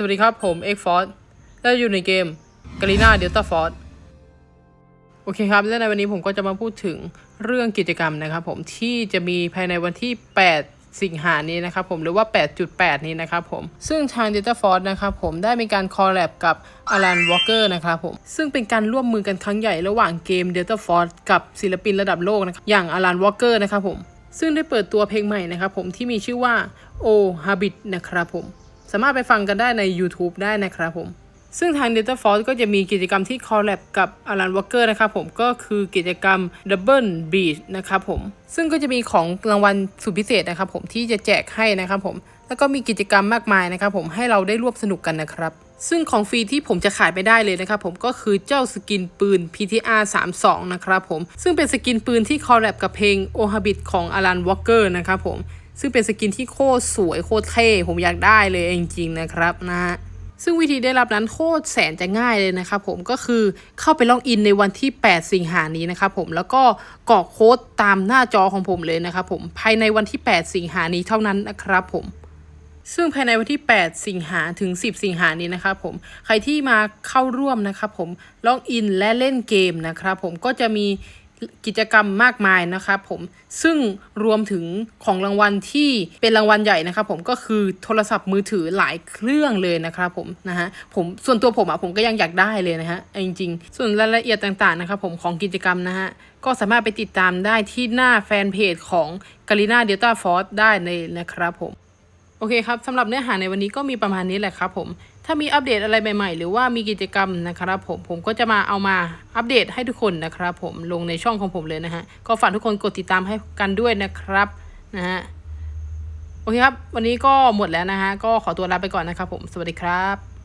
สวัสดีครับ ผมเอ็กฟอร์ดและอยู่ในเกมกาลีนาเดลต้าฟอร์ดโอเคครับ และในวันนี้ผมก็จะมาพูดถึงเรื่องกิจกรรมนะครับผมที่จะมีภายในวันที่ 8 สิงหานี้นะครับผมหรือว่า 8.8 นี้นะครับผม ซึ่งทาง Delta Force นะครับผมได้มีการคอลแลบกับ Alan Walker นะครับผม ซึ่งเป็นการร่วมมือกันครั้งใหญ่ระหว่างเกม Delta Force กับศิลปินระดับโลกนะครับอย่าง Alan Walker นะครับผม ซึ่งได้เปิดตัวเพลงใหม่นะครับผมที่มีชื่อว่า Oh Habit นะครับผม สามารถไปฟังกันได้ใน YouTube ได้นะครับผม ซึ่งทาง Delta Force ก็จะมีกิจกรรมที่คอลแลบกับ Alan Walker นะครับผมก็คือกิจกรรม Double Beat นะครับผม ซึ่งก็จะมีของรางวัลสุดพิเศษนะครับผมที่จะแจกให้นะครับผม แล้วก็มีกิจกรรมมากมายนะครับผมให้เราได้ร่วมสนุกกันนะครับซึ่งของฟรีที่ผมจะขายไม่ได้เลยนะครับผมก็คือเจ้าสกินปืน PTR 32นะครับผม ซึ่งเป็นสกินปืนที่คอลแลบกับเพลง o h a b i t ของ Alan Walker นะครับผม ซึ่งเป็นสกินที่โคตรสวยโคตรเท่ผมอยากได้เลยจริงๆนะครับนะฮะซึ่งวิธีได้รับนั้นโคตรแสนจะง่ายเลยนะครับผมก็คือเข้าไปล็อกอินในวันที่ 8 สิงหานี้นะครับผมแล้วก็กรอกโค้ดตามหน้าจอของผมเลยนะครับผมภายในวันที่ 8 สิงหานี้เท่านั้นนะครับผม ซึ่งภายในวันที่ 8 สิงหาถึง 10 สิงหานี้นะครับผมใครที่มาเข้าร่วมนะครับผมล็อกอินและเล่นเกมนะครับผมก็จะมี กิจกรรมมากมายนะครับผมซึ่งรวมถึงของรางวัลที่เป็นรางวัลใหญ่นะครับผมก็คือโทรศัพท์มือถือหลายเครื่องเลยนะครับผมนะฮะผมส่วนตัวผมอะผมก็ยังอยากได้เลยนะฮะจริงๆ ส่วนรายละเอียดต่างๆนะครับผมของกิจกรรมนะฮะก็สามารถไปติดตามได้ที่หน้าแฟนเพจของ g a l i n a Delta Force ได้เลยนะครับผม โอเคครับสำหรับเนื้อหาในวันนี้ก็มีประมาณนี้แหละครับผมถ้ามีอัปเดตอะไรใหม่ๆ หรือว่ามีกิจกรรมนะครับผมผมก็จะมาเอามาอัปเดตให้ทุกคนนะครับผมลงในช่องของผมเลยนะฮะก็ฝากทุกคนกดติดตามให้กันด้วยนะครับนะฮะโอเคครับ วันนี้ก็หมดแล้วนะฮะก็ขอตัวลาไปก่อนนะครับผมสวัสดีครับ